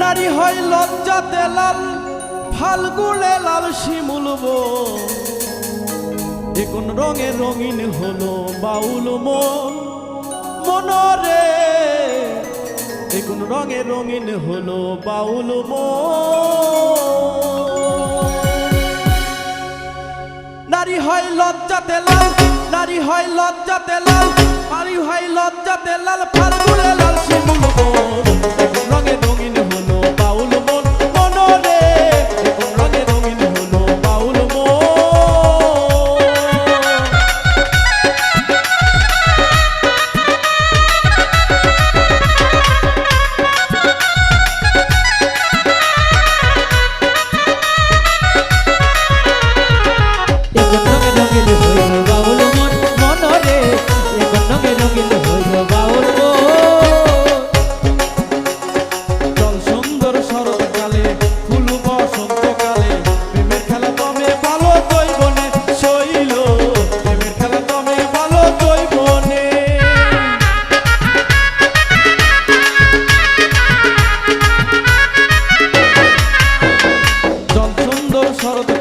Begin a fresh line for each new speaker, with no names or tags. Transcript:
নারী হয় লজ্জাতে লাল ফাল্গুনে লাল শিমুল এখন রঙে রঙিন হলো বাউল মন? মনরে এখন রঙে রঙিন হলো বাউল মন? নারী হয় লজ্জাতে লাল নারী হয় লজ্জাতে লাল নারী হয় লজ্জাতে লাল ফাল্গুনে লাল শিমুল 서로